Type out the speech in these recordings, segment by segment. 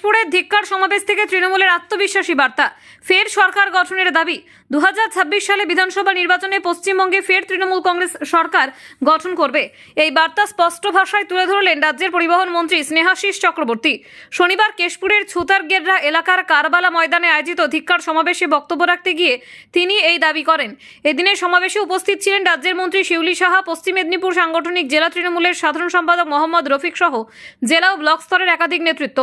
কেশপুরের ধিক্কার সমাবেশ থেকে তৃণমূলের আত্মবিশ্বাসী বার্তা। ফের সরকার গঠনের দাবি। দু সালে বিধানসভা নির্বাচনে পশ্চিমবঙ্গে ফের তৃণমূল কংগ্রেস সরকার গঠন করবে। এই বার্তা স্পষ্ট ভাষায় তুলে ধরলেন রাজ্যের পরিবহন মন্ত্রী স্নেহাশিস চক্রবর্তী। শনিবার কেশপুরের ছুতার ছুতারগেররা এলাকার কারবালা ময়দানে আয়োজিত ধিক্কার সমাবেশে বক্তব্য রাখতে গিয়ে তিনি এই দাবি করেন। এদিনের সমাবেশে উপস্থিত ছিলেন রাজ্যের মন্ত্রী শিউলি সাহা, পশ্চিম মেদিনীপুর সাংগঠনিক জেলা তৃণমূলের সাধারণ সম্পাদক মোহাম্মদ রফিক সহ জেলা ও ব্লক স্তরের একাধিক নেতৃত্ব।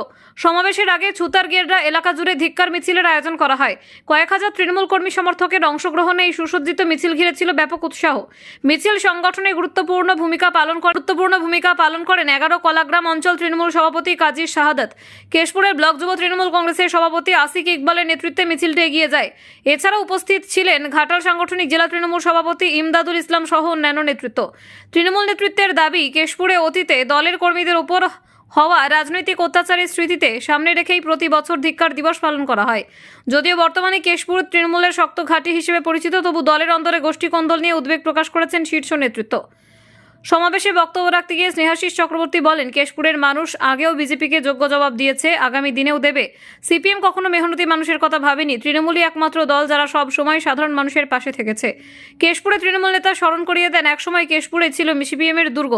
সমাবেশের আগে ছুতারগেররা এলাকা জুড়ে ধিক্কার মিছিলের আয়োজন করা হয়। কয়েক হাজার তৃণমূল কর্মী সমর্থকের অংশগ্রহণে এই সুসজ্জিত মিছিল ঘিরে ছিল ব্যাপক উৎসাহ। মিছিল সংগঠনে গুরুত্বপূর্ণ ভূমিকা পালন গুরুত্বপূর্ণ ভূমিকা পালন করেন এগারো কলাগ্রাম অঞ্চল তৃণমূল সভাপতি কাজী শাহাদাত। কেশপুরের ব্লক যুব তৃণমূল কংগ্রেসের সভাপতি আসিক ইকবালের নেতৃত্বে মিছিলটি এগিয়ে যায়। এছাড়া উপস্থিত ছিলেন ঘাটাল সাংগঠনিক জেলা তৃণমূল সভাপতি ইমদাদুল ইসলাম সহ অন্যান্য নেতৃত্ব। তৃণমূল নেতৃত্বের দাবি, কেশপুরে অতীতে দলের কর্মীদের উপর হওয়া রাজনৈতিক অত্যাচারের স্মৃতিতে সামনে রেখেই প্রতি বছর ধিক্কার দিবস পালন করা হয়। যদিও বর্তমানে কেশপুর তৃণমূলের শক্ত ঘাঁটি হিসেবে পরিচিত, তবু দলের অন্তরে গোষ্ঠী কন্দল নিয়ে উদ্বেগ প্রকাশ করেছেন শীর্ষ নেতৃত্ব। সমাবেশে বক্তব্য রাখতে গিয়ে স্নেহাশিস চক্রবর্তী বলেন, কেশপুরের মানুষ আগেও বিজেপিকে যোগ্য জবাব দিয়েছে, আগামী দিনেও দেবে। সিপিএম কখনো মেহনতি মানুষের কথা ভাবেনি। তৃণমূলই একমাত্র দল যারা সব সময় সাধারণ মানুষের পাশে থেকেছে। কেশপুরে তৃণমূল নেতা স্মরণ করিয়ে দেন, একসময় কেশপুরে ছিল সিপিএমের দুর্গ।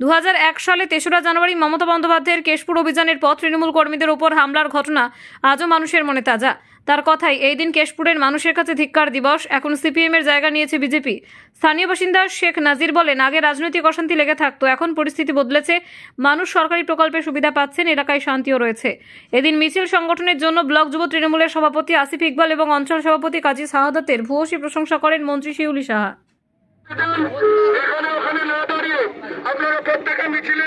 দু হাজার এক সালে তেসরা জানুয়ারি মমতা বন্দ্যোপাধ্যায়ের কেশপুর অভিযানের পর তৃণমূল কর্মীদের ওপর হামলার ঘটনা আজও মানুষের মনে তাজা। তার কথাই এই দিন কেশপুরের মানুষের কাছে ধিক্কার দিবস, এখন সিপিএমের জায়গা নিয়েছে বিজেপি। স্থানীয় বাসিন্দা শেখ নাজির বলেন, আগে রাজনৈতিক অশান্তি লেগে থাকতো, এখন পরিস্থিতি বদলেছে। মানুষ সরকারি প্রকল্পের সুবিধা পাচ্ছেন, এলাকায় শান্তিও রয়েছে। এদিন মিছিল সংগঠনের জন্য ব্লক যুব তৃণমূলের সভাপতি আসিফ ইকবাল এবং অঞ্চল সভাপতি কাজী শাহাদাতের ভূয়সী প্রশংসা করেন মন্ত্রী শিউলি সাহা এখানে ওখানে না দাঁড়িয়ে আপনারা প্রত্যেকে মিছিলে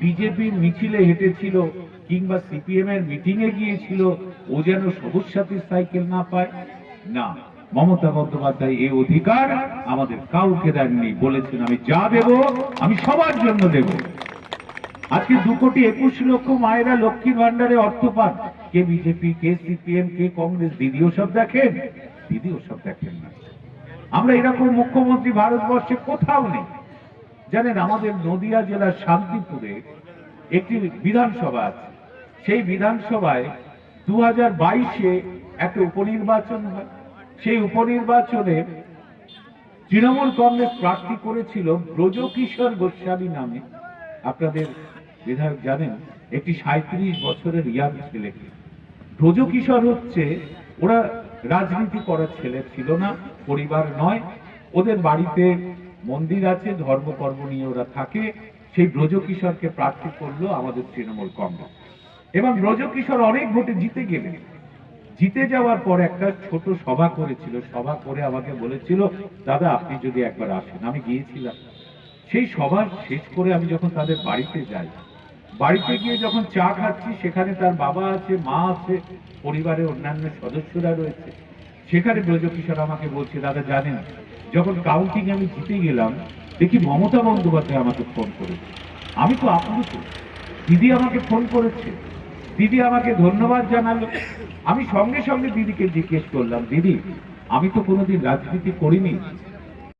বিজেপির মিছিলে হেঁটেছিল কিংবা সিপিএম এর মিটিং এ গিয়েছিল, ও যেন সবুজ সাথীর সাইকেল না পায়? না। মমতা বন্দ্যোপাধ্যায় এই অধিকার আমাদের কাউকে দেননি। বলেছেন, আমি যা দেব, আমি সবার জন্য দেব। আজকে দু কোটি একুশ লক্ষ মায়েরা লক্ষ্মীর ভান্ডারে অর্থ পান কে বিজেপি, কে সিপিএম, কে কংগ্রেস, দিদিও সব দেখেন? দিদিও সব দেখেন না। আমরা এরকম মুখ্যমন্ত্রী ভারতবর্ষে কোথাও নেই। জানেন, আমাদের নদিয়া জেলার শান্তিপুরে একটি বিধানসভা আছে। সেই বিধানসভায় দু হাজার বাইশে একটা উপনির্বাচন হয়। সেই উপনির্বাচনে তৃণমূল কংগ্রেস প্রার্থী করেছিল ব্রজকিশোর গোস্বামী নামে। আপনাদের বিধায়ক জানেন, একটি সাঁত্রিশ বছরের ইয়াং ছেলেকে। ব্রজকিশোর হচ্ছে, ওরা রাজনীতি করার ছেলে ছিল না, পরিবার নয়। ওদের বাড়িতে মন্দির আছে, ধর্মকর্ম নিয়ে ওরা থাকে। সেই ব্রজ ব্রজকিশোরকে প্রার্থী করল আমাদের তৃণমূল কংগ্রেস। এবং ব্রজকিশোর অনেক ভোটে জিতে গেলেন। জিতে যাওয়ার পর একটা ছোট সভা করেছিল। সভা করে আমাকে বলেছিল, দাদা, আপনি যদি একবার আসেন। আমি গিয়েছিলাম। সেই সভা শেষ করে আমি যখন তাদের বাড়িতে যাই, বাড়িতে গিয়ে যখন চা খাচ্ছি, সেখানে তার বাবা আছে, মা আছে, পরিবারের অন্যান্য সদস্যরা রয়েছে। সেখানে ব্রজকিশোর আমাকে বলছে, দাদা, জানেন, যখন কাউন্টিং আমি জিতে গেলাম, দেখি মমতা বন্দ্যোপাধ্যায় আমাকে ফোন করেছে। আমি তো আপ্লুত। দিদি আমাকে ফোন করেছে। দিদি আমাকে ধন্যবাদ জানালো। আমি সঙ্গে সঙ্গে দিদিকে জিজ্ঞেস করলাম, দিদি, আমি তো কোনোদিন রাজনীতি করিনি।